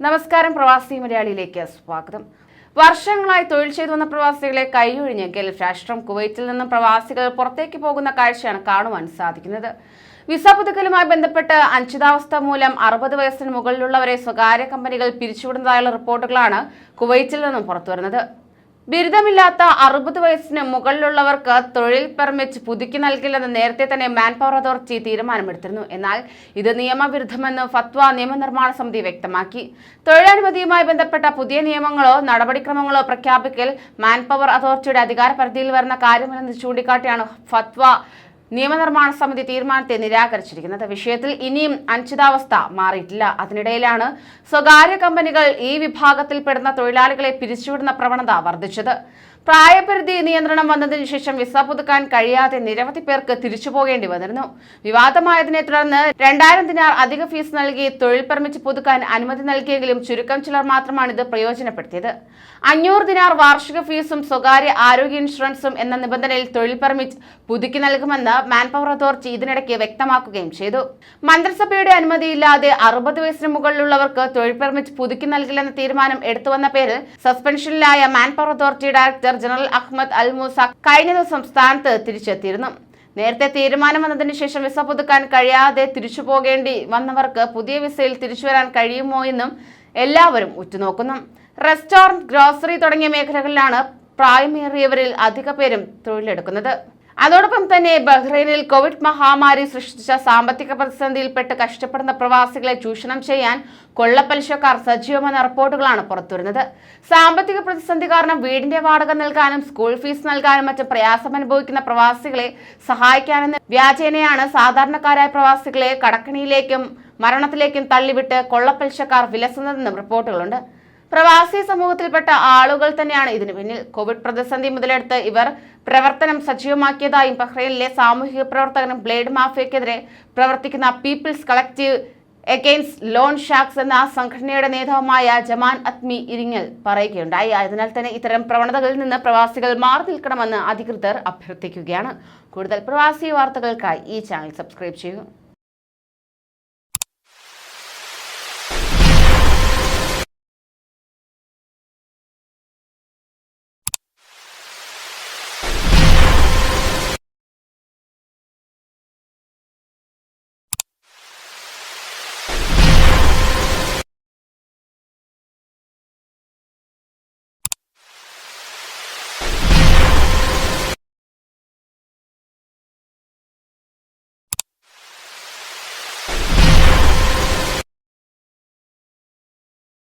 നമസ്കാരം പ്രവാസി മലയാളിയിലേക്ക് സ്വാഗതം. വർഷങ്ങളായി തൊഴിൽ ചെയ്തു വന്ന പ്രവാസികളെ കൈയൊഴിഞ്ഞ് ഗൾഫ് രാഷ്ട്രം കുവൈറ്റിൽ നിന്നും പ്രവാസികൾ പുറത്തേക്ക് പോകുന്ന കാഴ്ചയാണ് കാണുവാൻ സാധിക്കുന്നത്. വിസ പുതുക്കലുമായി ബന്ധപ്പെട്ട് അഞ്ചിതാവസ്ഥ മൂലം അറുപത് വയസ്സിന് മുകളിലുള്ളവരെ സ്വകാര്യ കമ്പനികൾ പിരിച്ചുവിടുന്നതായുള്ള റിപ്പോർട്ടുകളാണ് കുവൈറ്റിൽ നിന്നും പുറത്തുവരുന്നത്. ബിരുദമില്ലാത്ത അറുപത് വയസ്സിന് മുകളിലുള്ളവർക്ക് തൊഴിൽ പെർമിറ്റ് പുതുക്കി നൽകില്ലെന്ന് നേരത്തെ തന്നെ മാൻ പവർ അതോറിറ്റി തീരുമാനമെടുത്തിരുന്നു. എന്നാൽ ഇത് നിയമവിരുദ്ധമെന്ന് ഫത്വ നിയമനിർമ്മാണ സമിതി വ്യക്തമാക്കി. തൊഴിലനുമതിയുമായി ബന്ധപ്പെട്ട പുതിയ നിയമങ്ങളോ നടപടിക്രമങ്ങളോ പ്രഖ്യാപിക്കൽ മാൻ പവർ അതോറിറ്റിയുടെ അധികാര പരിധിയിൽ വരുന്ന കാര്യമല്ലെന്ന് ചൂണ്ടിക്കാട്ടിയാണ് ഫത്വ നിയമനിർമ്മാണ സമിതി തീരുമാനത്തെ നിരാകരിച്ചിരിക്കുന്നത്. വിഷയത്തിൽ ഇനിയും അനിശ്ചിതാവസ്ഥ മാറിയിട്ടില്ല. അതിനിടയിലാണ് സ്വകാര്യ കമ്പനികൾ ഈ വിഭാഗത്തിൽപ്പെടുന്ന തൊഴിലാളികളെ പിരിച്ചുവിടുന്ന പ്രവണത വർദ്ധിച്ചത്. പ്രായപരിധി നിയന്ത്രണം വന്നതിന് ശേഷം വിസ പുതുക്കാൻ കഴിയാതെ നിരവധി പേർക്ക് തിരിച്ചു പോകേണ്ടി വന്നിരുന്നു. വിവാദമായതിനെ തുടർന്ന് രണ്ടായിരം ദിനാർ അധിക ഫീസ് നൽകി തൊഴിൽ പെർമിറ്റ് പുതുക്കാൻ അനുമതി നൽകിയെങ്കിലും ചുരുക്കം ചിലർ മാത്രമാണ് ഇത് പ്രയോജനപ്പെടുത്തിയത്. അഞ്ഞൂറ് ദിനാർ വാർഷിക ഫീസും സ്വകാര്യ ആരോഗ്യ ഇൻഷുറൻസും എന്ന നിബന്ധനയിൽ തൊഴിൽ പെർമിറ്റ് പുതുക്കി നൽകുമെന്ന് മാൻപവർ അതോറിറ്റി ഇതിനിടയ്ക്ക് വ്യക്തമാക്കുകയും ചെയ്തു. മന്ത്രിസഭയുടെ അനുമതിയില്ലാതെ അറുപത് വയസ്സിന് മുകളിലുള്ളവർക്ക് തൊഴിൽ പെർമിറ്റ് പുതുക്കി നൽകില്ലെന്ന തീരുമാനം എടുത്തുവന്ന പേരിൽ സസ്പെൻഷനിലായ manpower authority director general Ahmed Al Musa കഴിഞ്ഞ ദിവസം സ്ഥാനത്ത് തിരിച്ചെത്തിയിരുന്നു. നേരത്തെ തീരുമാനം വന്നതിന് ശേഷം വിസ പുതുക്കാൻ കഴിയാതെ തിരിച്ചു പോകേണ്ടി വന്നവർക്ക് പുതിയ വിസയിൽ തിരിച്ചു വരാൻ കഴിയുമോ എന്നും എല്ലാവരും ഉറ്റുനോക്കുന്നു. റെസ്റ്റോറന്റ് ഗ്രോസറി തുടങ്ങിയ മേഖലകളിലാണ് പ്രായമേറിയവരിൽ അധിക പേരും തൊഴിലെടുക്കുന്നത്. അതോടൊപ്പം തന്നെ ബഹ്റൈനിൽ കോവിഡ് മഹാമാരി സൃഷ്ടിച്ച സാമ്പത്തിക പ്രതിസന്ധിയിൽപ്പെട്ട് കഷ്ടപ്പെടുന്ന പ്രവാസികളെ ചൂഷണം ചെയ്യാൻ കൊള്ളപ്പലിശക്കാർ സജീവമെന്ന റിപ്പോർട്ടുകളാണ് പുറത്തുവരുന്നത്. സാമ്പത്തിക പ്രതിസന്ധി കാരണം വീടിന്റെ വാടക നൽകാനും സ്കൂൾ ഫീസ് നൽകാനും മറ്റും പ്രയാസം അനുഭവിക്കുന്ന പ്രവാസികളെ സഹായിക്കാനെന്ന വ്യാജേനയാണ് സാധാരണക്കാരായ പ്രവാസികളെ കടക്കണിയിലേക്കും മരണത്തിലേക്കും തള്ളിവിട്ട് കൊള്ളപ്പലിശക്കാർ വിലസുന്നതെന്നും റിപ്പോർട്ടുകളുണ്ട്. പ്രവാസി സമൂഹത്തിൽപ്പെട്ട ആളുകൾ തന്നെയാണ് ഇതിനു പിന്നിൽ. കോവിഡ് പ്രതിസന്ധി മുതലെടുത്ത് ഇവർ പ്രവർത്തനം സജീവമാക്കിയതായും ബഹ്റൈനിലെ സാമൂഹിക പ്രവർത്തകനും ബ്ലേഡ് മാഫിയക്കെതിരെ പ്രവർത്തിക്കുന്ന people's collective against loan sharks എന്ന സംഘടനയുടെ നേതാവുമായ ജമാൻ അത്മി ഇരിങ്ങൽ പറയുകയുണ്ടായി. അതിനാൽ തന്നെ ഇത്തരം പ്രവണതകളിൽ നിന്ന് പ്രവാസികൾ മാറി നിൽക്കണമെന്ന് അധികൃതർ അഭ്യർത്ഥിക്കുകയാണ്. കൂടുതൽ പ്രവാസി വാർത്തകൾക്കായി ഈ ചാനൽ സബ്സ്ക്രൈബ് ചെയ്യൂ.